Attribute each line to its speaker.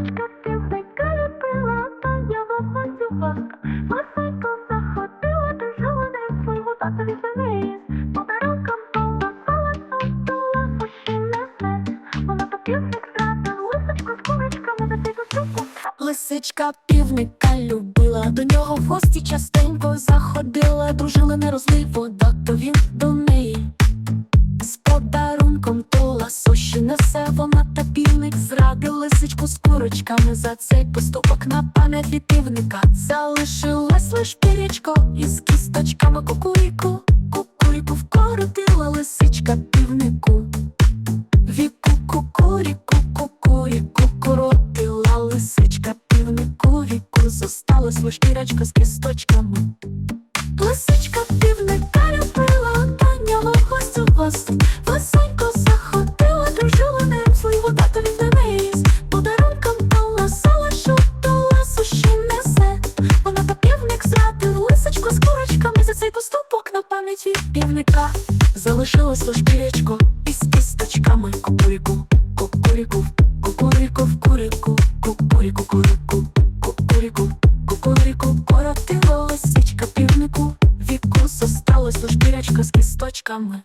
Speaker 1: Лисичка півника любила, та я вогонь ласка. Лисенько заходила, дружила не свого татові завіс. Подарунком поласала, сутула, суші несе. Вона то півник зрадив, лисичку з курочками за цей доступу.
Speaker 2: Лисичка півника любила, до нього в гості частенько заходила, дружили не розлий вода, то він ласощі несе вона та півник зрадив лисичку з курочками за цей поступок на пам'ять від півника. Залишилась лиш пірічко із кісточками кукуріку. Кукуріку вкоротила лисичка півнику. Віку кукуріку, кукуріку, коротила лисичка півнику віку, зосталась лиш пірячка з кісточками. Лисичка півника любила, та нього гостю гостю. Цей поступок на пам'яті півника. Залишилось лиш пірячко із кісточками кукуріку, кукуріку, кукуріку курику, кукуріку, курику, кукуріку, кукуріку, коротила лисичка півнику. Віку зосталось лиш пірячка з кісточками.